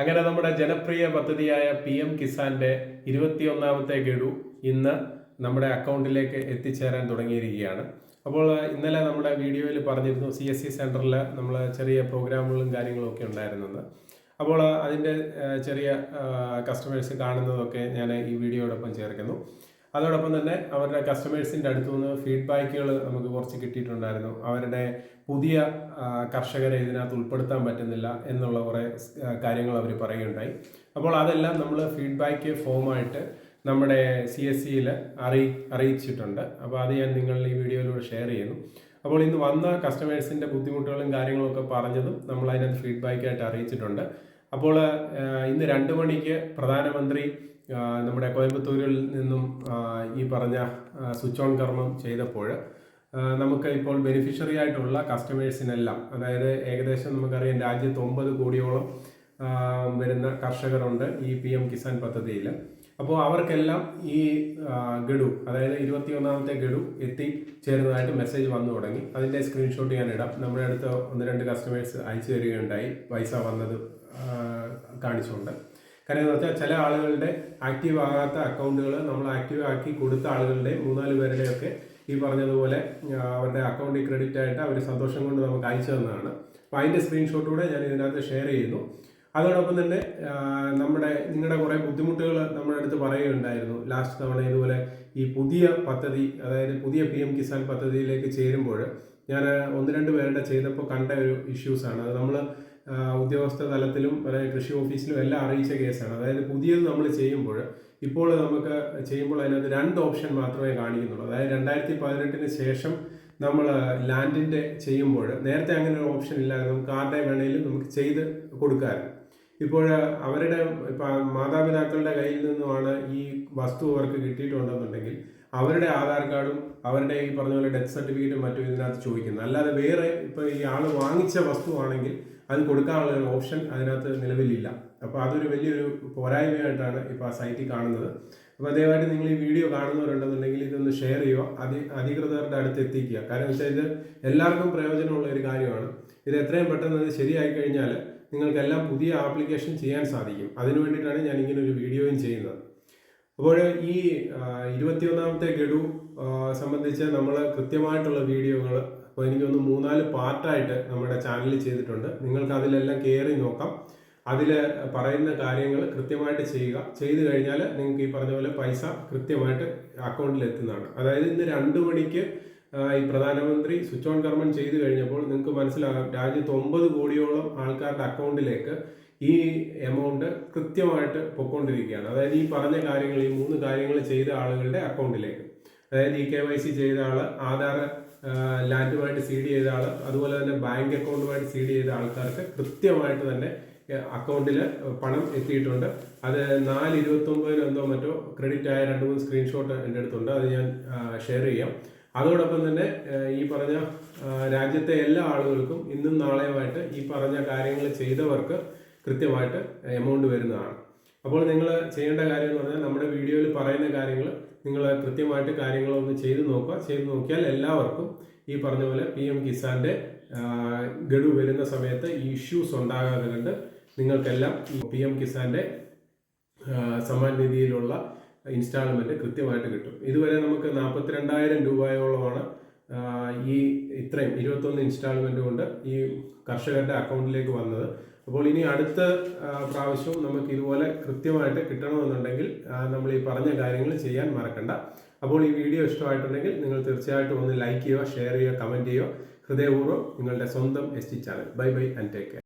അങ്ങനെ നമ്മുടെ ജനപ്രിയ പദ്ധതിയായ പി എം കിസാന്റെ ഇരുപത്തിയൊന്നാമത്തെ ഗഡു ഇന്ന് നമ്മുടെ അക്കൗണ്ടിലേക്ക് എത്തിച്ചേരാൻ തുടങ്ങിയിരിക്കുകയാണ്. അപ്പോൾ ഇന്നലെ നമ്മുടെ വീഡിയോയിൽ പറഞ്ഞിരുന്നു സി എസ് സി സെന്ററിൽ നമ്മൾ ചെറിയ പ്രോഗ്രാമുകളും കാര്യങ്ങളും ഒക്കെ ഉണ്ടായിരുന്നത് അപ്പോൾ അതിന്റെ ചെറിയ കസ്റ്റമേഴ്സ് കാണുന്നതൊക്കെ ഞാൻ ഈ വീഡിയോയോടൊപ്പം ചേർക്കുന്നു. അതോടൊപ്പം തന്നെ അവരുടെ കസ്റ്റമേഴ്സിന്റെ അടുത്തു നിന്ന് ഫീഡ്ബാക്കുകൾ നമുക്ക് കുറച്ച് കിട്ടിയിട്ടുണ്ടായിരുന്നു. അവരുടെ പുതിയ കർഷകരെ ഇതിനകത്ത് ഉൾപ്പെടുത്താൻ പറ്റുന്നില്ല എന്നുള്ള കുറേ കാര്യങ്ങൾ അവർ പറയുകയുണ്ടായി. അപ്പോൾ അതെല്ലാം നമ്മൾ ഫീഡ്ബാക്ക് ഫോമായിട്ട് നമ്മുടെ സി എസ് സിയിൽ അറിയി അറിയിച്ചിട്ടുണ്ട്. അപ്പോൾ അത് ഞാൻ നിങ്ങൾ ഈ വീഡിയോയിലൂടെ ഷെയർ ചെയ്യുന്നു. അപ്പോൾ ഇന്ന് വന്ന കസ്റ്റമേഴ്സിന്റെ ബുദ്ധിമുട്ടുകളും കാര്യങ്ങളൊക്കെ പറഞ്ഞതും നമ്മൾ അതിനകത്ത് ഫീഡ്ബാക്കായിട്ട് അറിയിച്ചിട്ടുണ്ട്. അപ്പോൾ ഇന്ന് രണ്ട് മണിക്ക് പ്രധാനമന്ത്രി നമ്മുടെ കോയമ്പത്തൂരിൽ നിന്നും ഈ പറഞ്ഞ സ്വിച്ച് ഓൺ കർമ്മം ചെയ്തപ്പോൾ നമുക്ക് ഇപ്പോൾ ബെനിഫിഷ്യറി ആയിട്ടുള്ള കസ്റ്റമേഴ്സിനെല്ലാം അതായത് ഏകദേശം നമുക്കറിയാം രാജ്യത്ത് ഒമ്പത് കോടിയോളം വരുന്ന കർഷകരുണ്ട് ഈ പി എം കിസാൻ പദ്ധതിയിൽ. അപ്പോൾ അവർക്കെല്ലാം ഈ ഗഡു അതായത് ഇരുപത്തി ഒന്നാമത്തെ ഗഡു എത്തി ചേരുന്നതായിട്ട് മെസ്സേജ് വന്നു തുടങ്ങി. അതിന്റെ സ്ക്രീൻഷോട്ട് ഞാൻ ഇടാം നമ്മുടെ അടുത്ത് ഒന്ന് രണ്ട് കസ്റ്റമേഴ്സ് അയച്ചു തരികയുണ്ടായി. പൈസ വന്നത് കാണിച്ചുകൊണ്ട്. എന്ന് വെച്ചാൽ ചില ആളുകളുടെ ആക്റ്റീവ് ആകാത്ത അക്കൗണ്ടുകൾ നമ്മൾ ആക്റ്റീവ് ആക്കി കൊടുത്ത ആളുകളുടെ മൂന്നാൽ പേരുടെയൊക്കെ ഈ പറഞ്ഞതുപോലെ അവരുടെ അക്കൗണ്ടിൽ ക്രെഡിറ്റ് ആയിട്ട് അവർ സന്തോഷം കൊണ്ട് നമുക്ക് അയച്ചു തന്നതാണ്. അപ്പോൾ അതിന്റെ സ്ക്രീൻഷോട്ട് കൂടെ ഞാൻ ഇതിനകത്ത് ഷെയർ ചെയ്യുന്നു. അതോടൊപ്പം തന്നെ നമ്മുടെ നിങ്ങളുടെ കുറേ ബുദ്ധിമുട്ടുകൾ നമ്മുടെ അടുത്ത് പറയുകയുണ്ടായിരുന്നു. ലാസ്റ്റ് തവണ ഇതുപോലെ ഈ പുതിയ പദ്ധതി അതായത് പുതിയ പി എം കിസാൻ പദ്ധതിയിലേക്ക് ചേരുമ്പോൾ ഞാൻ ഒന്ന് രണ്ട് പേരുടെ ചെയ്തപ്പോൾ കണ്ട ഒരു ഇഷ്യൂസാണ് അത് നമ്മൾ ഉദ്യോഗസ്ഥ തലത്തിലും കൃഷി ഓഫീസിലും എല്ലാം അറിയിച്ച കേസാണ്. അതായത് പുതിയത് നമ്മൾ ചെയ്യുമ്പോൾ ഇപ്പോൾ നമുക്ക് ചെയ്യുമ്പോൾ അതിനകത്ത് രണ്ട് ഓപ്ഷൻ മാത്രമേ കാണിക്കുന്നുള്ളൂ. അതായത് രണ്ടായിരത്തി പതിനെട്ടിന് ശേഷം നമ്മൾ ലാൻഡിന്റെ ചെയ്യുമ്പോൾ നേരത്തെ അങ്ങനെ ഒരു ഓപ്ഷൻ ഇല്ലായിരുന്നു. നമുക്ക് ആരുടെ വേണേലും നമുക്ക് ചെയ്ത് കൊടുക്കാമായിരുന്നു. ഇപ്പോൾ അവരുടെ മാതാപിതാക്കളുടെ കയ്യിൽ നിന്നുമാണ് ഈ വസ്തു അവർക്ക് കിട്ടിയിട്ടുണ്ടെന്നുണ്ടെങ്കിൽ അവരുടെ ആധാർ കാർഡും അവരുടെ ഈ പറഞ്ഞ പോലെ ഡെത്ത് സർട്ടിഫിക്കറ്റും മറ്റും ഇതിനകത്ത് ചോദിക്കുന്നത് അല്ലാതെ വേറെ ഇപ്പോൾ ഈ ആൾ വാങ്ങിച്ച വസ്തുവാണെങ്കിൽ അത് കൊടുക്കാനുള്ള ഒരു ഓപ്ഷൻ അതിനകത്ത് നിലവിലില്ല. അപ്പോൾ അതൊരു വലിയൊരു പോരായ്മയായിട്ടാണ് ഇപ്പോൾ ആ സൈറ്റിൽ കാണുന്നത്. അപ്പോൾ ദയവായിട്ട് നിങ്ങൾ ഈ വീഡിയോ കാണുന്നവരുണ്ടെന്നുണ്ടെങ്കിൽ ഇതൊന്ന് ഷെയർ ചെയ്യുക. അധി അധികൃതരുടെ അടുത്ത് എത്തിക്കുക. കാരണം വെച്ചാൽ ഇത് എല്ലാവർക്കും പ്രയോജനമുള്ള ഒരു കാര്യമാണ്. ഇത് എത്രയും പെട്ടെന്ന് ശരിയായി കഴിഞ്ഞാൽ നിങ്ങൾക്കെല്ലാം പുതിയ ആപ്ലിക്കേഷൻ ചെയ്യാൻ സാധിക്കും. അതിനു വേണ്ടിയിട്ടാണ് ഞാൻ ഇങ്ങനെ ഒരു വീഡിയോയും ചെയ്യുന്നത്. അപ്പോൾ ഈ ഇരുപത്തിയൊന്നാമത്തെ ഗഡു സംബന്ധിച്ച് നമ്മൾ കൃത്യമായിട്ടുള്ള വീഡിയോകൾ അപ്പോൾ എനിക്കൊന്ന് മൂന്നാൽ പാർട്ടായിട്ട് നമ്മുടെ ചാനലിൽ ചെയ്തിട്ടുണ്ട്. നിങ്ങൾക്ക് അതിലെല്ലാം കയറി നോക്കാം. അതിൽ പറയുന്ന കാര്യങ്ങൾ കൃത്യമായിട്ട് ചെയ്യുക. ചെയ്തു കഴിഞ്ഞാൽ നിങ്ങൾക്ക് ഈ പറഞ്ഞ പോലെ പൈസ കൃത്യമായിട്ട് അക്കൗണ്ടിൽ എത്തുന്നതാണ് അതായത് ഇന്ന് രണ്ട് മണിക്ക് ഈ പ്രധാനമന്ത്രി സ്വിച്ച് ഓൺ കർമ്മം ചെയ്തു കഴിഞ്ഞപ്പോൾ നിങ്ങൾക്ക് മനസ്സിലാകാം രാജ്യത്ത് ഒമ്പത് കോടിയോളം ആൾക്കാരുടെ അക്കൗണ്ടിലേക്ക് ഈ എമൗണ്ട് കൃത്യമായിട്ട് പൊക്കോണ്ടിരിക്കുകയാണ് അതായത് ഈ പറഞ്ഞ കാര്യങ്ങൾ ഈ മൂന്ന് കാര്യങ്ങൾ ചെയ്ത ആളുകളുടെ അക്കൗണ്ടിലേക്ക്. അതായത് ഈ കെ വൈ സി ചെയ്ത ആൾ ആധാർ ലാൻഡുമായിട്ട് സീഡ് ചെയ്ത ആൾ അതുപോലെ തന്നെ ബാങ്ക് അക്കൗണ്ടുമായിട്ട് സീഡ് ചെയ്ത ആൾക്കാർക്ക് കൃത്യമായിട്ട് തന്നെ അക്കൗണ്ടിൽ പണം എത്തിയിട്ടുണ്ട്. അത് നാല് ഇരുപത്തൊമ്പതിനെന്തോ മറ്റോ ക്രെഡിറ്റ് ആയ രണ്ട് മൂന്ന് സ്ക്രീൻഷോട്ട് എന്റെ അടുത്തുണ്ട്. അത് ഞാൻ ഷെയർ ചെയ്യാം. അതോടൊപ്പം തന്നെ ഈ പറഞ്ഞ രാജ്യത്തെ എല്ലാ ആളുകൾക്കും ഇന്നും നാളെയുമായിട്ട് ഈ പറഞ്ഞ കാര്യങ്ങൾ ചെയ്തവർക്ക് കൃത്യമായിട്ട് എമൗണ്ട് വരുന്നതാണ്. അപ്പോൾ നിങ്ങൾ ചെയ്യേണ്ട കാര്യം എന്ന് പറഞ്ഞാൽ നമ്മുടെ വീഡിയോയിൽ പറയുന്ന കാര്യങ്ങൾ നിങ്ങൾ കൃത്യമായിട്ട് കാര്യങ്ങളൊന്ന് ചെയ്തു നോക്കുക. ചെയ്തു നോക്കിയാൽ എല്ലാവർക്കും ഈ പറഞ്ഞ പോലെ പി എം കിസാന്റെ ഗഡു വരുന്ന സമയത്ത് ഇഷ്യൂസ് ഉണ്ടാകാതെ കണ്ട് നിങ്ങൾക്കെല്ലാം പി എം കിസാന്റെ സമ്മാൻ നിധിയിലുള്ള ഇൻസ്റ്റാൾമെന്റ് കൃത്യമായിട്ട് കിട്ടും. ഇതുവരെ നമുക്ക് നാൽപ്പത്തിരണ്ടായിരം രൂപയോളമാണ് ഈ ഇത്രയും ഇരുപത്തൊന്ന് ഇൻസ്റ്റാൾമെന്റ് കൊണ്ട് ഈ കർഷകരുടെ അക്കൗണ്ടിലേക്ക് വന്നത്. അപ്പോൾ ഇനി അടുത്ത പ്രാവശ്യവും നമുക്ക് ഇതുപോലെ കൃത്യമായിട്ട് കിട്ടണമെന്നുണ്ടെങ്കിൽ നമ്മൾ ഈ പറഞ്ഞ കാര്യങ്ങൾ ചെയ്യാൻ മറക്കണ്ട. അപ്പോൾ ഈ വീഡിയോ ഇഷ്ടമായിട്ടുണ്ടെങ്കിൽ നിങ്ങൾ തീർച്ചയായിട്ടും ഒന്ന് ലൈക്ക് ചെയ്യുക ഷെയർ ചെയ്യുക കമന്റ് ചെയ്യുക. ഹൃദയപൂർവം നിങ്ങളുടെ സ്വന്തം S T channel bye bye and take care